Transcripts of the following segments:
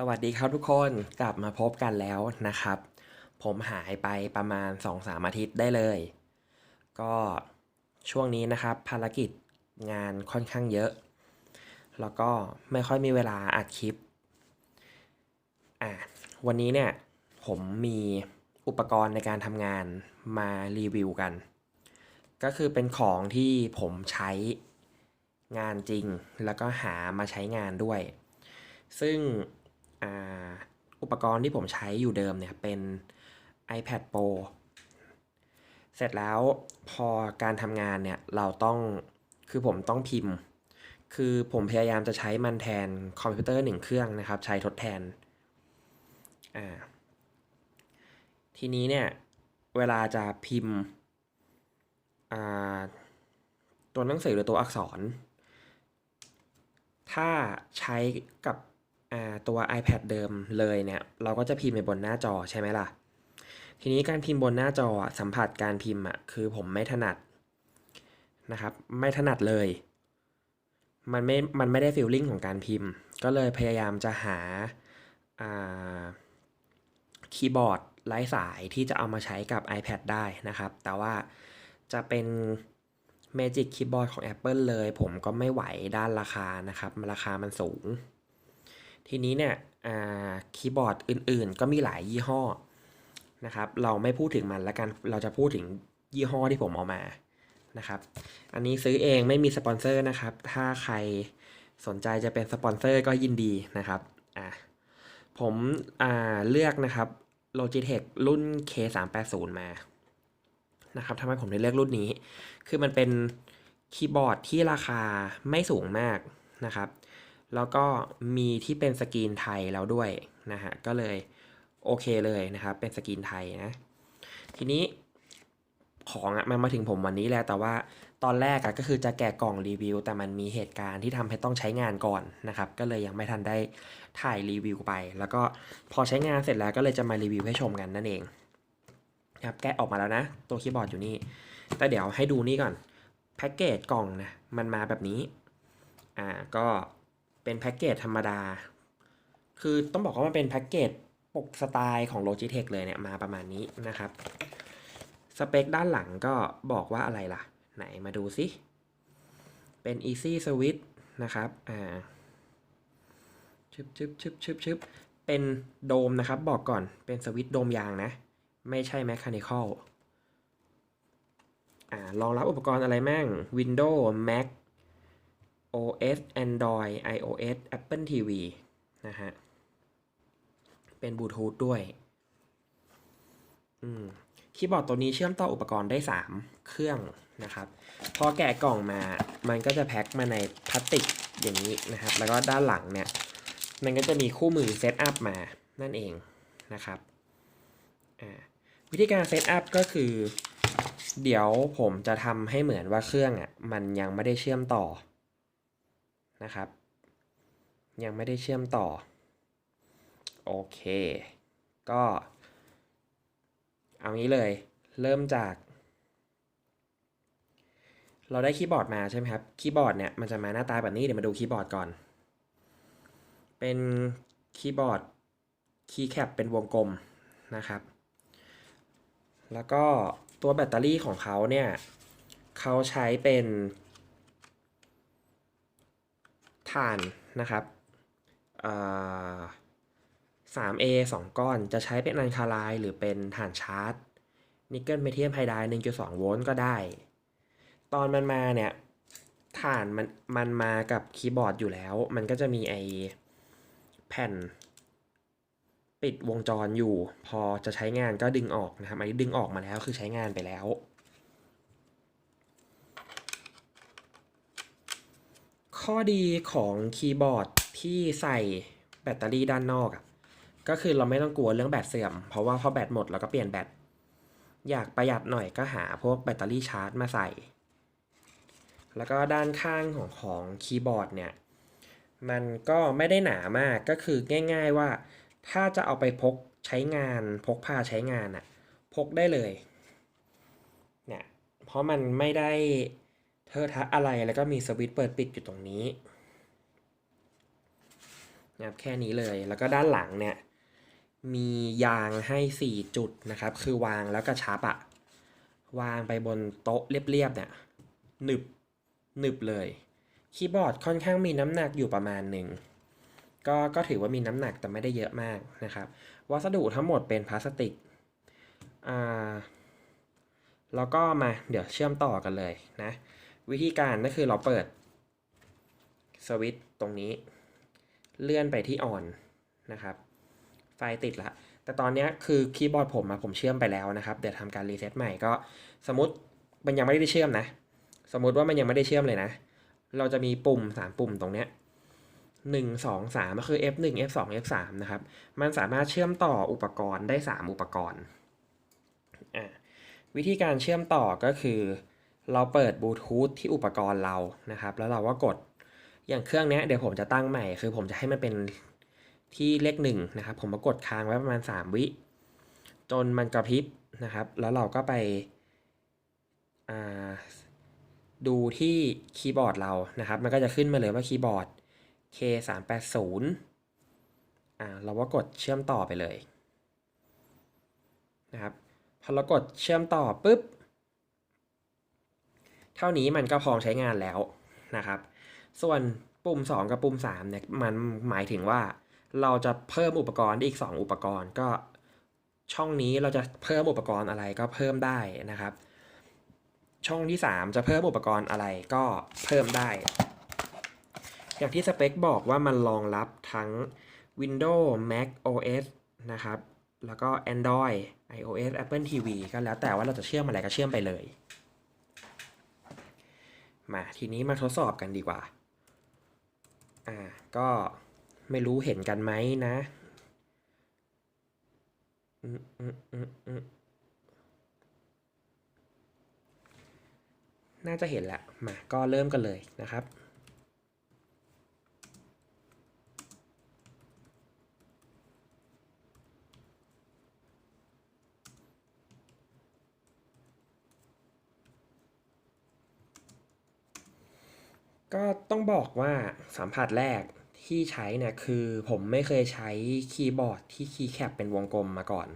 สวัสดีครับทุกคนกลับมาพบกันแล้วนะครับ ผมหายไปประมาณ 2-3 อาทิตย์ได้เลย ก็ช่วงนี้นะครับภารกิจงานค่อนข้างเยอะ แล้วก็ไม่ค่อยมีเวลาอัดคลิปอะวันนี้เนี่ยผมมีอุปกรณ์ในการทำงานมารีวิวกัน ก็คือเป็นของที่ผมใช้งานจริง แล้วก็หามาใช้งานด้วย ซึ่ง อ่าอุปกรณ์ที่ผมใช้อยู่เดิมเนี่ยเป็น iPad Pro เสร็จแล้วพอการทำงานเนี่ยเราต้องคือผมต้องพิมพ์ คือผมพยายามจะใช้มันแทนคอมพิวเตอร์หนึ่งเครื่องนะครับ ใช้ทดแทนอ่าทีนี้เนี่ยเวลาจะพิมพ์อ่าตัวหนังสือหรือตัวอักษร ถ้าใช้กับ ตัว iPad เดิมเลยเนี่ย เราก็จะพิมพ์ไปบนหน้าจอใช่ไหมล่ะ ทีนี้การพิมพ์บนหน้าจอสัมผัสการพิมพ์อะคือผมไม่ถนัดนะครับ ไม่ถนัดเลย มันไม่ มันไม่ได้ฟีลลิ่งของการพิมพ์ ก็เลยพยายามจะหาาคีย์บอร์ดไร้สายที่จะเอามาใช้กับ iPad ได้นะครับ แต่ว่าจะเป็น Magic Keyboard ของ Apple เลย ผมก็ไม่ไหวด้านราคานะครับ ราคามันสูง ทีนี้เนี่ยคีย์บอร์ดอื่นๆ ก็มีหลายยี่ห้อนะครับเราไม่พูดถึงมันล้วกันเราจะพูดถึงยี่ห้อที่ผมเอามานะครับ อันนี้ซื้อเองไม่มีสปอนเซอร์นะครับ ถ้าใครสนใจจะเป็นสปอนเซอร์ก็ยินดีนะครับอะผมอ่าเลือกนะครับ Logitech รุ่น K380 มานะครับทำไมผมถึงเลือกรุ่นนี้ คือมันเป็นคีย์บอร์ดที่ราคาไม่สูงมากนะครับ แล้วก็มีที่เป็นสกรีนไทยแล้วด้วยนะฮะก็เลยโอเคเลยนะครับ เป็นสกรีนไทยนะ ทีนี้ของอะมันมาถึงผมวันนี้แล้วแต่ว่าตอนแรกอะก็คือจะแกะกล่องรีวิว แต่มันมีเหตุการณ์ที่ทำให้ต้องใช้งานก่อนนะครับ ก็เลยยังไม่ทันได้ถ่ายรีวิวไป แล้วก็พอใช้งานเสร็จแล้วก็เลยจะมารีวิวให้ชมกันนั่นเองครับแกะออกมาแล้วนะ ตัวคีย์บอร์ดอยู่นี่ แต่เดี๋ยวให้ดูนี่ก่อนแพ็กเกจกล่องนะมันมาแบบนี้อ่าก็ เป็นแพ็กเกจธรรมดา คือต้องบอกว่ามันเป็นแพ็กเกจปกสไตล์ของ Logitech เลยเนี่ยมาประมาณนี้นะครับ สเปคด้านหลังก็บอกว่าอะไรล่ะ ไหนมาดูสิเป็น Easy Switch นะครับ อ่าชึบชึบชึบชึบชึบเป็นโดมนะครับ บอกก่อน เป็นสวิตช์โดมยางนะ ไม่ใช่ Mechanical อ่ารองรับอุปกรณ์อะไรมั่ง Windows Mac OS Android iOS Apple TV นะฮะ เป็นบลูทูธด้วย อืม คีย์บอร์ดตัวนี้เชื่อมต่ออุปกรณ์ได้ 3 เครื่องนะครับ พอแกะกล่องมา มันก็จะแพ็คมาในพลาสติกอย่างนี้นะครับ แล้วก็ด้านหลังเนี่ย มันก็จะมีคู่มือเซตอัพมานั่นเองนะครับ อ่า วิธีการเซตอัพก็คือ เดี๋ยวผมจะทำให้เหมือนว่าเครื่องอะ มันยังไม่ได้เชื่อมต่อ นะครับ ยังไม่ได้เชื่อมต่อ โอเค ก็ เอางี้เลย เริ่มจาก เราได้คีย์บอร์ดมาใช่ไหมครับ คีย์บอร์ดเนี่ยมันจะมาหน้าตาแบบนี้ เดี๋ยวมาดูคีย์บอร์ดก่อน เป็นคีย์บอร์ดคีย์แคปเป็นวงกลมนะครับ แล้วก็ตัวแบตเตอรี่ของเขาเนี่ยเขาใช้เป็น ถ่านนะครับสาม A สองก้อนจะใช้เป็นอันคาไลหรือเป็นถ่านชาร์จนิกเกิลเมเทียมไฮไดร์1.2 โวลต์ก็ได้ ตอนมันมาเนี่ยถ่านมันมันมากับคีย์บอร์ดอยู่แล้ว มันก็จะมีไอแผ่น ปิดวงจรอยู่ พอจะใช้งานก็ดึงออกนะครับ อันนี้ดึงออกมาแล้วคือใช้งานไปแล้ว ข้อดีของคีย์บอร์ดที่ใส่แบตเตอรี่ด้านนอกอะก็คือเราไม่ต้องกลัวเรื่องแบตเสื่อม เพราะว่าพอแบตหมดเราก็เปลี่ยนแบต อยากประหยัดหน่อยก็หาพวกแบตเตอรี่ชาร์จมาใส่ แล้วก็ด้านข้างของของคีย์บอร์ดเนี่ย มันก็ไม่ได้หนามาก ก็คือง่ายๆว่า ถ้าจะเอาไปพกใช้งานพกพาใช้งานอะพกได้เลย เนี่ย เพราะมันไม่ได้ เทอะทะอะไรแล้วก็มีสวิตช์เปิดปิดอยู่ตรงนี้นะครับแค่นี้เลยแล้วก็ด้านหลังเนี่ยมียางให้ 4 จุดนะครับ คือวางแล้วกระชับอะวางไปบนโต๊ะเรียบๆเนี่ยหนึบหนึบเลย คีย์บอร์ดค่อนข้างมีน้ำหนักอยู่ประมาณหนึ่งก็ก็ถือว่ามีน้ำหนักแต่ไม่ได้เยอะมากนะครับ วัสดุทั้งหมดเป็นพลาสติกอ่าแล้วก็มาเดี๋ยวเชื่อมต่อกันเลยนะ วิธีการก็คือเราเปิดสวิตช์ตรงนี้ เลื่อนไปที่ออนนะครับ ไฟติดละ แต่ตอนนี้คือคีย์บอร์ดผมอะผมเชื่อมไปแล้วนะครับ เดี๋ยวทำการรีเซ็ตใหม่ก็สมมติมันยังไม่ได้เชื่อมนะ สมมติว่ามันยังไม่ได้เชื่อมเลยนะ เราจะมีปุ่ม3ปุ่มตรงเนี้ยหนึ่งสองสามก็คือ F1 F2 F3 นะครับ มันสามารถเชื่อมต่ออุปกรณ์ได้ 3 อุปกรณ์ วิธีการเชื่อมต่อก็คือ เราเปิดบลูทูธที่อุปกรณ์เรานะครับ แล้วเราก็กดอย่างเครื่องนี้เดี๋ยวผมจะตั้งใหม่ คือผมจะให้มันเป็นที่เลขหนึ่งนะครับ ผมมากดค้างไว้ประมาณ 3 วิ จนมันกระพริบนะครับ แล้วเราก็ไปดูที่คีย์บอร์ดเรานะครับ มันก็จะขึ้นมาเลยว่าคีย์บอร์ด K 3 8 0 อ่าเราก็กดเชื่อมต่อไปเลยนะครับพอเรากดเชื่อมต่อปุ๊บ เท่านี้มันก็พร้อมใช้งานแล้วนะครับ ส่วนปุ่ม 2 กับปุ่ม3เนี่ยมันหมายถึงว่าเราจะเพิ่มอุปกรณ์ได้อีก 2 อุปกรณ์ก็ช่องนี้เราจะเพิ่มอุปกรณ์อะไรก็เพิ่มได้นะครับ ช่องที่ 3 จะเพิ่มอุปกรณ์อะไรก็เพิ่มได้ อย่างที่สเปคบอกว่ามันรองรับทั้ง Windows Mac OS นะครับ แล้วก็ Android iOS Apple TV ก็แล้วแต่ว่าเราจะเชื่อมอะไรก็เชื่อมไปเลย มาทีนี้มาทดสอบกันดีกว่า อ่า ก็ไม่รู้เห็นกันไหมนะอืมอืมอืมอืมน่าจะเห็นแหละ มา ก็เริ่มกันเลยนะครับ ก็ต้องบอกว่าสัมผัสแรกที่ใช้เนี่ยคือผมไม่เคยใช้คีย์บอร์ดที่คีย์แคปเป็นวงกลมมาก่อน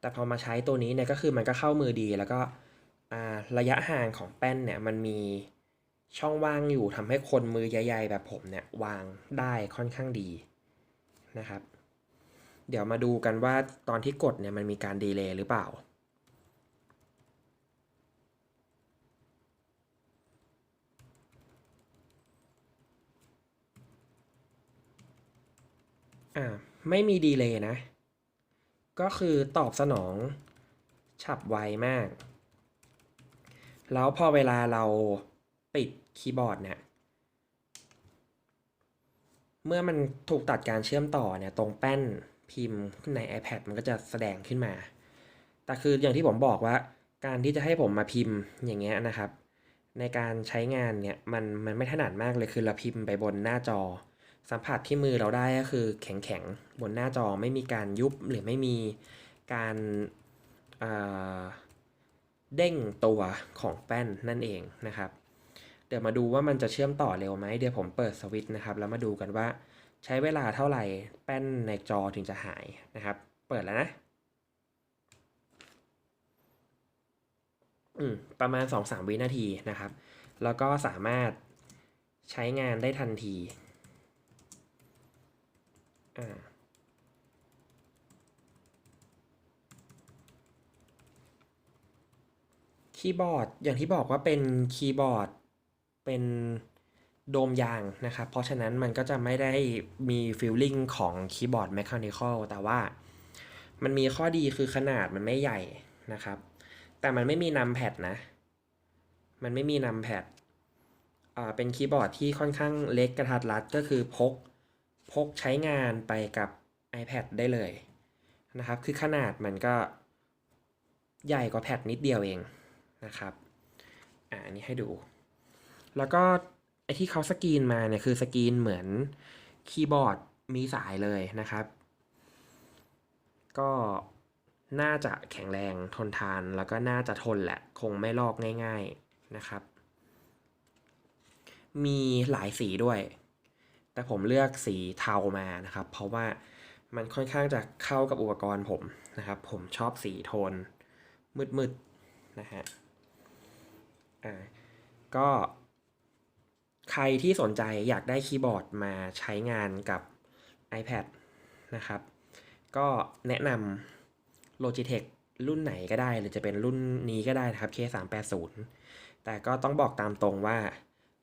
แต่พอมาใช้ตัวนี้เนี่ยก็คือมันก็เข้ามือดีแล้วก็ระยะห่างของแป้นเนี่ยมันมีช่องว่างอยู่ทำให้คนมือใหญ่ๆแบบผมเนี่ยวางได้ค่อนข้างดีนะครับ เดี๋ยวมาดูกันว่าตอนที่กดเนี่ยมันมีการดีเลย์หรือเปล่า อ่าไม่มีดีเลย์นะ ก็คือตอบสนองฉับไวมาก แล้วพอเวลาเราปิดคีย์บอร์ดเนี่ย เมื่อมันถูกตัดการเชื่อมต่อเนี่ย ตรงแป้นพิมพ์ใน iPad มันก็จะแสดงขึ้นมา แต่คืออย่างที่ผมบอกว่า การที่จะให้ผมมาพิมพ์อย่างเงี้ยนะครับ ในการใช้งานเนี่ย มันมันไม่ถนัดมากเลยคือเราพิมพ์ไปบนหน้าจอ สัมผัสที่มือเราได้ก็คือแข็งๆ บนหน้าจอไม่มีการยุบหรือไม่มีการอ่าเด้งตัวของแป้นนั่นเองนะครับ เดี๋ยวมาดูว่ามันจะเชื่อมต่อเร็วไหมเดี๋ยวผมเปิดสวิตช์นะครับ แล้วมาดูกันว่าใช้เวลาเท่าไหร่แป้นในจอถึงจะหายนะครับ เปิดแล้วนะอืมประมาณ 2-3 วินาทีนะครับ แล้วก็สามารถใช้งานได้ทันที อ่าคีย์บอร์ดอย่างที่บอกว่าเป็นคีย์บอร์ดเป็นโดมยางนะครับ เพราะฉะนั้นมันก็จะไม่ได้มีฟีลลิ่งของคีย์บอร์ดแมคานิคอลแต่ว่ามันมีข้อดีคือขนาดมันไม่ใหญ่นะครับ แต่มันไม่มีนัมแพดนะ มันไม่มีนัมแพดอ่าเป็นคีย์บอร์ดที่ค่อนข้างเล็กกระทัดรัดก็คือพก พกใช้งานไปกับ iPad ได้เลยนะครับ คือขนาดมันก็ใหญ่กว่าแพดนิดเดียวเองนะครับ อ่าอันนี้ให้ดู แล้วก็ไอที่เขาสกรีนมาเนี่ยคือสกรีนเหมือนคีย์บอร์ดมีสายเลยนะครับ ก็น่าจะแข็งแรงทนทานแล้วก็น่าจะทนแหละ คงไม่ลอกง่าย ๆนะครับ มีหลายสีด้วย แต่ผมเลือกสีเทามานะครับ เพราะว่ามันค่อนข้างจะเข้ากับอุปกรณ์ผมนะครับ ผมชอบสีโทนมืดๆนะฮะอ่าก็ใครที่สนใจอยากได้คีย์บอร์ดมาใช้งานกับ iPad นะครับ ก็แนะนำ Logitech รุ่นไหนก็ได้ หรือจะเป็นรุ่นนี้ก็ได้นะครับ K380 แต่ก็ต้องบอกตามตรงว่า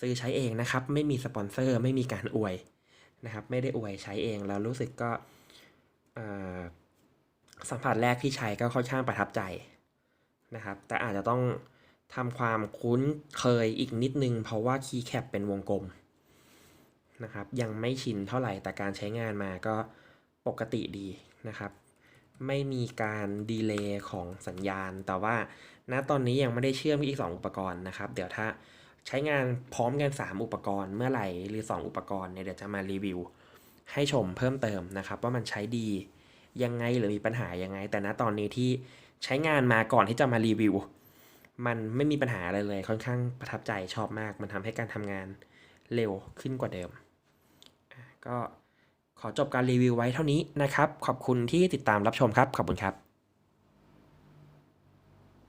ซื้อใช้เองนะครับ ไม่มีสปอนเซอร์ไม่มีการอวยนะครับ ไม่ได้อวยใช้เองแล้วรู้สึกก็สัมผัสแรกที่ใช้ก็ค่อนข้างประทับใจนะครับ แต่อาจจะต้องทำความคุ้นเคยอีกนิดนึง เพราะว่าคีย์แคปเป็นวงกลมนะครับ ยังไม่ชินเท่าไหร่แต่การใช้งานมาก็ปกติดีนะครับ ไม่มีการดีเลย์ของสัญญาณ แต่ว่าณตอนนี้ยังไม่ได้เชื่อมอีก 2 อุปกรณ์นะครับ เดี๋ยวถ้า ใช้งานพร้อมกัน 3 อุปกรณ์เมื่อไหร่หรือ 2 อุปกรณ์เนี่ยเดี๋ยวจะมารีวิว ให้ชมเพิ่มเติมนะครับ ว่ามันใช้ดียังไงหรือมีปัญหายังไง แต่ณตอนนี้ที่ใช้งานมาก่อนที่จะมารีวิว มันไม่มีปัญหาอะไรเลย ค่อนข้างประทับใจชอบมาก มันทำให้การทำงานเร็วขึ้นกว่าเดิม ก็ขอจบการรีวิวไว้เท่านี้นะครับ ขอบคุณที่ติดตามรับชมครับ ขอบคุณครับ